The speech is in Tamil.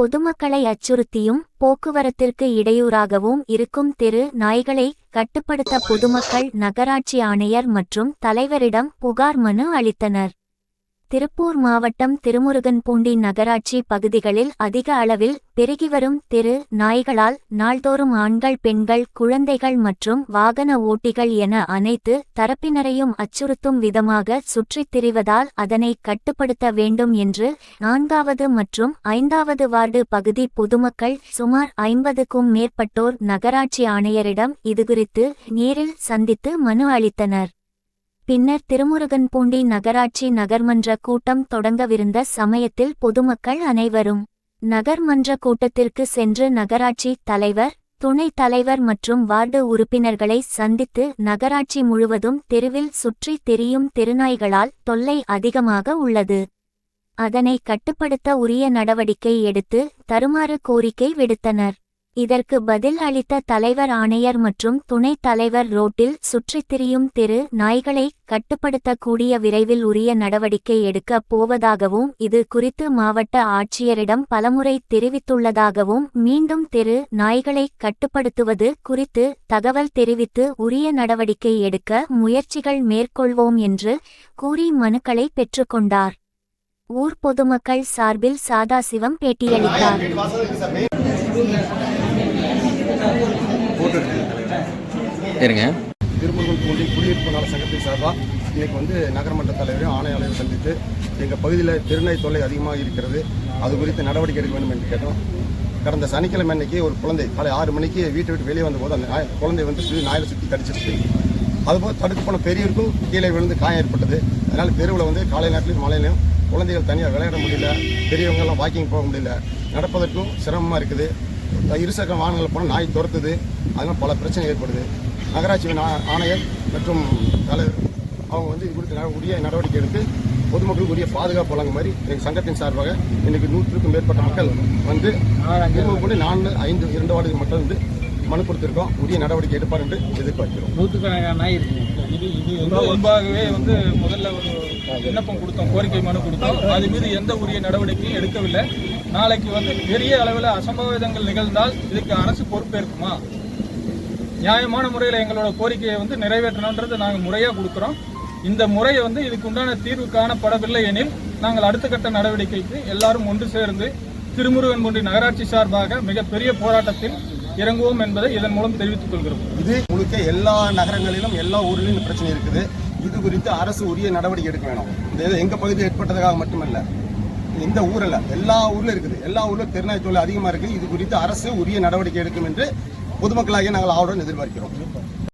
பொதுமக்களை அச்சுறுத்தியும் போக்குவரத்திற்கு இடையூறாகவும் இருக்கும் தெரு நாய்களை கட்டுப்படுத்த பொதுமக்கள் நகராட்சி ஆணையர் மற்றும் தலைவரிடம் புகார் மனு அளித்தனர். திருப்பூர் மாவட்டம் திருமுருகன்பூண்டி நகராட்சி பகுதிகளில் அதிக அளவில் பெருகிவரும் தெரு நாய்களால் நாள்தோறும் ஆண்கள் பெண்கள் குழந்தைகள் மற்றும் வாகன ஓட்டிகள் என அனைத்து தரப்பினரையும் அச்சுறுத்தும் விதமாக சுற்றித் திரிவதால் அதனை கட்டுப்படுத்த வேண்டும் என்று நான்காவது மற்றும் ஐந்தாவது வார்டு பகுதி பொதுமக்கள் சுமார் ஐம்பதுக்கும் மேற்பட்டோர் நகராட்சி ஆணையரிடம் இதுகுறித்து நேரில் சந்தித்து மனு அளித்தனர். பின்னர் திருமுருகன்பூண்டி நகராட்சி நகர்மன்ற கூட்டம் தொடங்கவிருந்த சமயத்தில் பொதுமக்கள் அனைவரும் நகர்மன்ற கூட்டத்திற்கு சென்று நகராட்சி தலைவர் துணைத் தலைவர் மற்றும் வார்டு உறுப்பினர்களை சந்தித்து நகராட்சி முழுவதும் தெருவில் சுற்றி திரியும் திருநாய்களால் தொல்லை அதிகமாக உள்ளது. அதனை கட்டுப்படுத்த உரிய நடவடிக்கை எடுத்து தருமாறு கோரிக்கை விடுத்தனர். இதற்கு பதில் அளித்த தலைவர் ஆணையர் மற்றும் துணைத் தலைவர் ரோட்டில் சுற்றித் திரியும் தெரு நாய்களை கட்டுப்படுத்தக்கூடிய விரைவில் உரிய நடவடிக்கை எடுக்கப் போவதாகவும் இது குறித்து மாவட்ட ஆட்சியரிடம் பலமுறை தெரிவித்துள்ளதாகவும் மீண்டும் தெரு நாய்களை கட்டுப்படுத்துவது குறித்து தகவல் தெரிவித்து உரிய நடவடிக்கை எடுக்க முயற்சிகள் மேற்கொள்வோம் என்று கூறி மனுக்களை பெற்றுக்கொண்டார். ஊர் பொதுமக்கள் சார்பில் சாதாசிவம் பேட்டியளித்தார். இருங்க. திருமுருகன் பூண்டி குடியிருப்பு நல சங்கத்தின் சார்பாக இன்னைக்கு வந்து நகரமன்ற தலைவரையும் ஆணையாளரையும் சந்தித்து எங்கள் பகுதியில் திருநெய் தொல்லை அதிகமாக இருக்கிறது. அது குறித்து நடவடிக்கை எடுக்க வேண்டும் என்று கேட்டோம். கடந்த சனிக்கிழமை அன்னைக்கு ஒரு குழந்தை காலை ஆறு மணிக்கு வீட்டை விட்டு வெளியே வந்தபோது அந்த நாய் குழந்தை வந்து சுற்றி நாயில் சுற்றி கடிச்சிருச்சு. அதுபோல் தடுத்து போன பெரியவருக்கும் கீழே விழுந்து காயம் ஏற்பட்டது. அதனால் தெருவில் வந்து காலை நேரத்துலையும் மழையிலும் குழந்தைகள் தனியாக விளையாட முடியல. பெரியவங்கெல்லாம் வாக்கிங் போக முடியல. நடப்பதற்கும் சிரமமாக இருக்குது. இருசக்கர வாகனங்கள் போனால் நாய் துரத்துது. அதனால் பல பிரச்சனை ஏற்படுது. நகராட்சி நா- ஆணையர் மற்றும் தலைவர். அவங்க வந்து இது குறித்து உரிய நடவடிக்கை எடுத்து பொதுமக்களுக்கு உரிய பாதுகாப்பு வழங்கும் மாதிரி எங்கள் சங்கத்தின் சார்பாக இன்னைக்கு நூற்றுக்கும் மேற்பட்ட மக்கள் வந்து இருபது புள்ளி நான்கு ஐந்து இரண்டு வார்டு மக்கள் வந்து மனு கொடுத்திருக்கோம். உரிய நடவடிக்கை எடுப்பார் என்று எதிர்பார்க்கிறோம். நூற்றுக்கணக்கான இது இது வந்து முன்பாகவே வந்து முதல்ல ஒரு விண்ணப்பம் கொடுத்தோம் கோரிக்கை மனு கொடுத்தோம். அது மீது எந்த உரிய நடவடிக்கையும் எடுக்கவில்லை. நாளைக்கு வந்து பெரிய அளவில் அசம்பாவிதங்கள் நிகழ்ந்தால் இதுக்கு அரசு பொறுப்பேற்குமா? நியாயமான முறையில் எங்களோட கோரிக்கையை வந்து நிறைவேற்றணுன்றது நாங்கள் முறையாக கொடுக்குறோம். இந்த முறையை வந்து இதுக்கு உண்டான தீர்வு காணப்படவில்லை எனில் நாங்கள் அடுத்த கட்ட நடவடிக்கைக்கு எல்லாரும் ஒன்று சேர்ந்து திருமுருகன் போன்ற நகராட்சி சார்பாக மிகப்பெரிய போராட்டத்தில் இறங்குவோம் என்பதை இதன் மூலம் தெரிவித்துக் கொள்கிறோம். இது முழுக்க எல்லா நகரங்களிலும் எல்லா ஊரிலும் இந்த பிரச்சனை இருக்குது. இது குறித்து அரசு உரிய நடவடிக்கை எடுக்க வேணும். இந்த இது எங்க பகுதியில் ஏற்பட்டதுக்காக மட்டுமல்ல இந்த ஊரில் எல்லா ஊர்ல இருக்குது. எல்லா ஊர்ல தெருநாய் தொழில் அதிகமா இருக்குது. இது குறித்து அரசு உரிய நடவடிக்கை எடுக்கும் என்று பொதுமக்களாகிய நாங்கள் ஆவலுடன் எதிர்பார்க்கிறோம்.